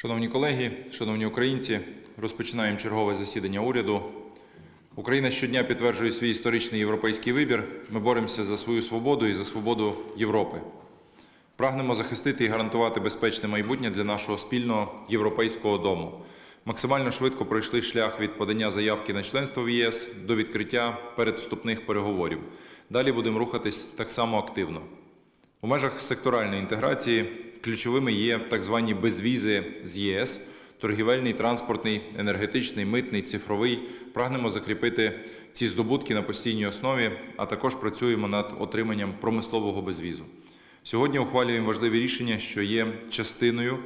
Шановні колеги, шановні українці, розпочинаємо чергове засідання уряду. Україна щодня підтверджує свій історичний європейський вибір. Ми боремося за свою свободу і за свободу Європи. Прагнемо захистити і гарантувати безпечне майбутнє для нашого спільного європейського дому. Максимально швидко пройшли шлях від подання заявки на членство в ЄС до відкриття передвступних переговорів. Далі будемо рухатись так само активно. У межах секторальної інтеграції ключовими є так звані безвізи з ЄС, торгівельний, транспортний, енергетичний, митний, цифровий. Прагнемо закріпити ці здобутки на постійній основі, а також працюємо над отриманням промислового безвізу. Сьогодні ухвалюємо важливі рішення, що є частиною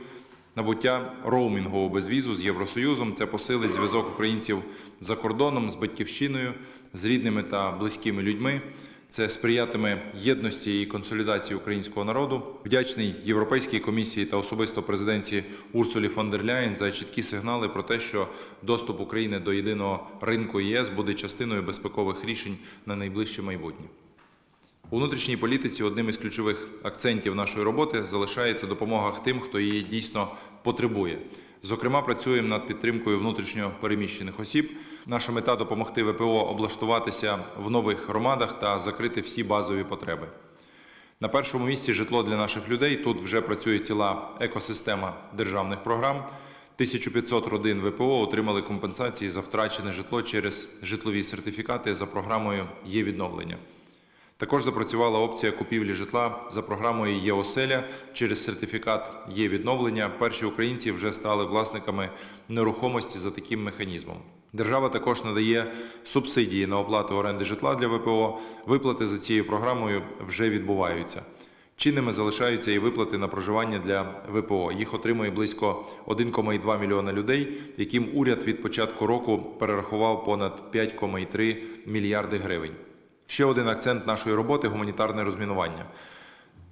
набуття роумінгового безвізу з Євросоюзом. Це посилить зв'язок українців за кордоном з батьківщиною, з рідними та близькими людьми. Це сприятиме єдності і консолідації українського народу. Вдячний Європейській комісії та особисто президенці Урсулі фон дер Ляєн за чіткі сигнали про те, що доступ України до єдиного ринку ЄС буде частиною безпекових рішень на найближче майбутнє. У внутрішній політиці одним із ключових акцентів нашої роботи залишається допомога тим, хто її дійсно потребує. Зокрема, працюємо над підтримкою внутрішньо переміщених осіб. Наша мета допомогти ВПО облаштуватися в нових громадах та закрити всі базові потреби. На першому місці житло для наших людей. Тут вже працює ціла екосистема державних програм. 1500 родин ВПО отримали компенсації за втрачене житло через житлові сертифікати за програмою є відновлення. Також запрацювала опція купівлі житла за програмою «Є-оселя» через сертифікат є відновлення. Перші українці вже стали власниками нерухомості за таким механізмом. Держава також надає субсидії на оплату оренди житла для ВПО. Виплати за цією програмою вже відбуваються. Чинними залишаються і виплати на проживання для ВПО. Їх отримує близько 1,2 мільйона людей, яким уряд від початку року перерахував понад 5,3 мільярди гривень. Ще один акцент нашої роботи гуманітарне розмінування.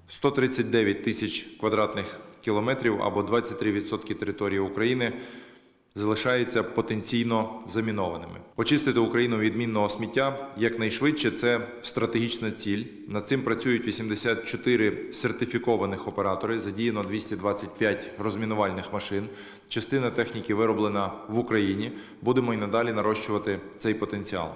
139 тисяч квадратних кілометрів або 23% території України залишаються потенційно замінованими. Очистити Україну від мінного сміття якнайшвидше це стратегічна ціль. Над цим працюють 84 сертифікованих оператори. Задіяно 225 розмінувальних машин. Частина техніки вироблена в Україні. Будемо і надалі нарощувати цей потенціал.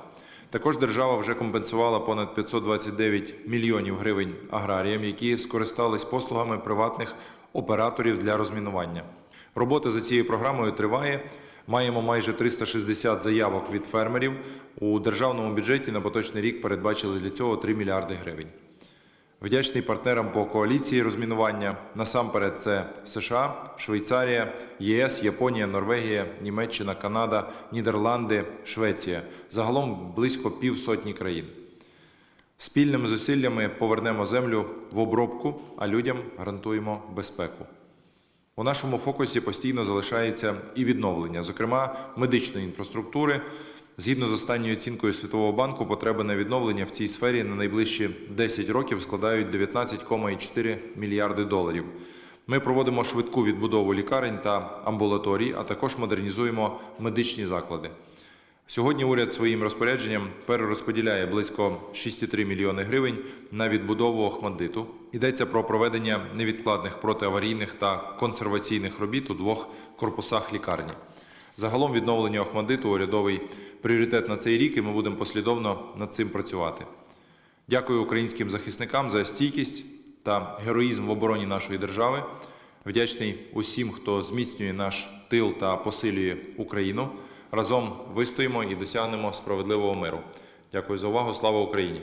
Також держава вже компенсувала понад 529 мільйонів гривень аграріям, які скористались послугами приватних операторів для розмінування. Робота за цією програмою триває. Маємо майже 360 заявок від фермерів. У державному бюджеті на поточний рік передбачили для цього 3 мільярди гривень. Вдячний партнерам по коаліції розмінування. Насамперед, це США, Швейцарія, ЄС, Японія, Норвегія, Німеччина, Канада, Нідерланди, Швеція. Загалом близько півсотні країн. Спільними зусиллями повернемо землю в обробку, а людям гарантуємо безпеку. У нашому фокусі постійно залишається і відновлення, зокрема медичної інфраструктури. Згідно з останньою оцінкою Світового банку, потреби на відновлення в цій сфері на найближчі 10 років складають 19,4 мільярди доларів. Ми проводимо швидку відбудову лікарень та амбулаторій, а також модернізуємо медичні заклади. Сьогодні уряд своїм розпорядженням перерозподіляє близько 6,3 мільйони гривень на відбудову Охмаддиту. Йдеться про проведення невідкладних протиаварійних та консерваційних робіт у двох корпусах лікарні. Загалом відновлення Охмаддиту – урядовий пріоритет на цей рік, і ми будемо послідовно над цим працювати. Дякую українським захисникам за стійкість та героїзм в обороні нашої держави. Вдячний усім, хто зміцнює наш тил та посилює Україну. Разом вистоїмо і досягнемо справедливого миру. Дякую за увагу. Слава Україні!